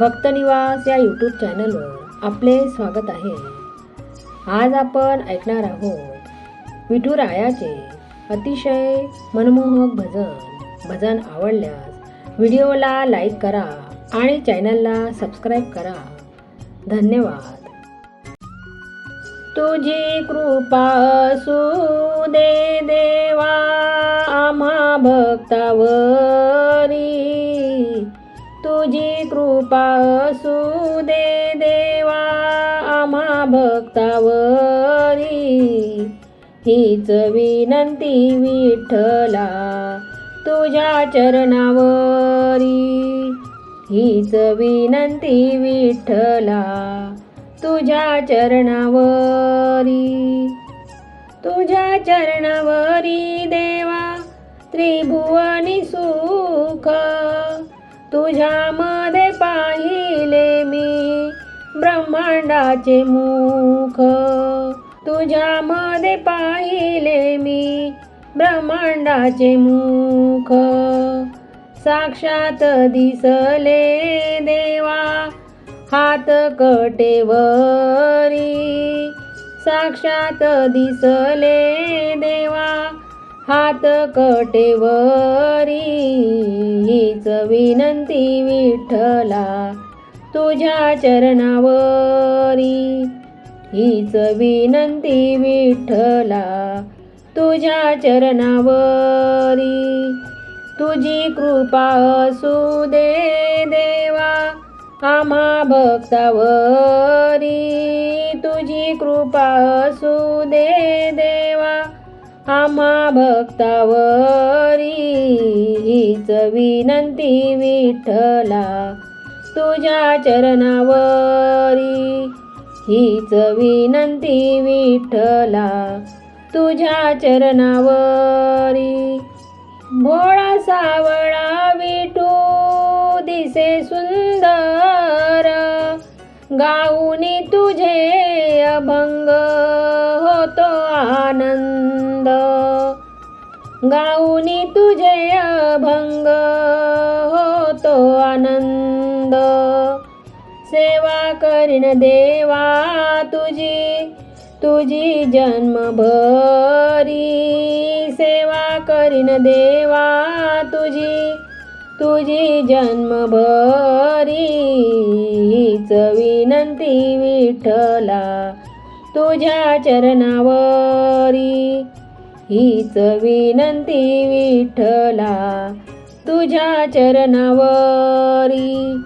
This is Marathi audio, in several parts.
भक्तनिवास या यूट्यूब चॅनलवर आपले स्वागत आहे. आज आपण ऐकणार आहोत विठुरायाचे अतिशय मनमोहक भजन. भजन आवडल्यास व्हिडिओला लाईक करा आणि चॅनलला सबस्क्राईब करा. धन्यवाद. तुझी कृपा असू दे देवा आम्हा भक्तावरी. तुझी कृपा असू दे देवा आम्हा भक्तावरी. हीच विनंती विठ्ठला तुझ्या चरणावरी. हीच विनंती विठ्ठला तुझ्या चरणावरी. तुझ्या चरणावरी देवा त्रिभुवनी सुख. तुझ्यामध्ये पाहिले मी ब्रह्मांडाचे मुख. तुझ्यामध्ये पाहिले मी ब्रह्मांडाचे मुख. साक्षात दिसले देवा हात कटेवरी. साक्षात दिसले देवा हात कटेवरी. हीच विनंती विठ्ठला तुझ्या चरणावरी. हीच विनंती विठ्ठला तुझ्या चरणावरी. तुझी कृपा असू दे देवा आम्हा भक्तावरी. तुझी कृपा असू दे दे आम्हा भक्तावरी हीच विनंती विठ्ठला. तुझ्या चरणावरी हीच विनंती विठ्ठला. तुझ्या चरणावरी भोळा सावळा विठू दिसे सुंदर. गाऊनी तुझे अभंग गाऊनी तुझे अभंग होतो आनंद. सेवा करीन देवा तुझी तुझी जन्मभरी. सेवा करीन देवा तुझी तुझी जन्मभरी विनंती विठला तुझ्या चरणावरी. हीच विनंती विठ्ठला तुझ्या चरणावरी.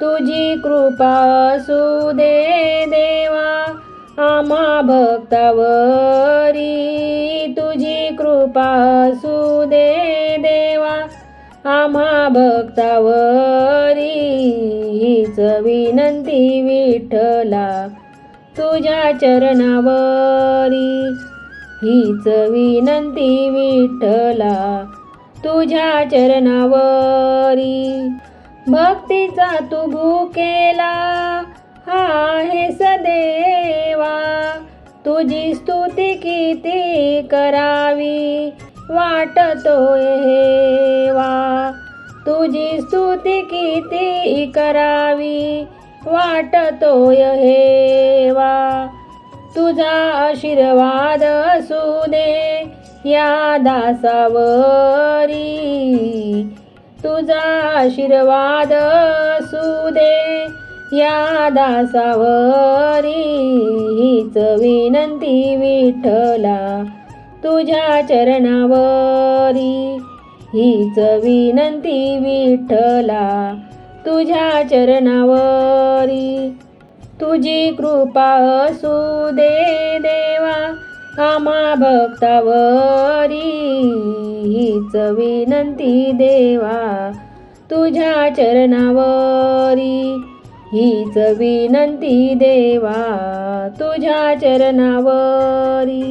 तुझी कृपा असू दे देवा आम्हा भक्तावरी. तुझी कृपा असू दे देवा आम्हा भक्तावरी. हीच विनंती विठ्ठला तुझ्या चरणावरी. हीच विनंती विठ्ठला तुझ्या चरणावरी. भक्तीचा तू भूकेला हा आहे सदेवा. तुझी स्तुती किती करावी वाटतोय हेवा. तुझी स्तुती किती करावी वाटतोय हेवा. तुझा आशीर्वाद असू दे या दासावरी. तुझा आशीर्वाद असू दे या दासावरी. हीच विनंती विठला तुझ्या चरणावरी. हीच विनंती विठला तुझ्या चरणावरी. तुझी कृपा असू दे देवा आमा भक्तावरी हीच विनंती देवा तुझ्या चरणावरी हीच विनंती देवा तुझ्या चरणावरी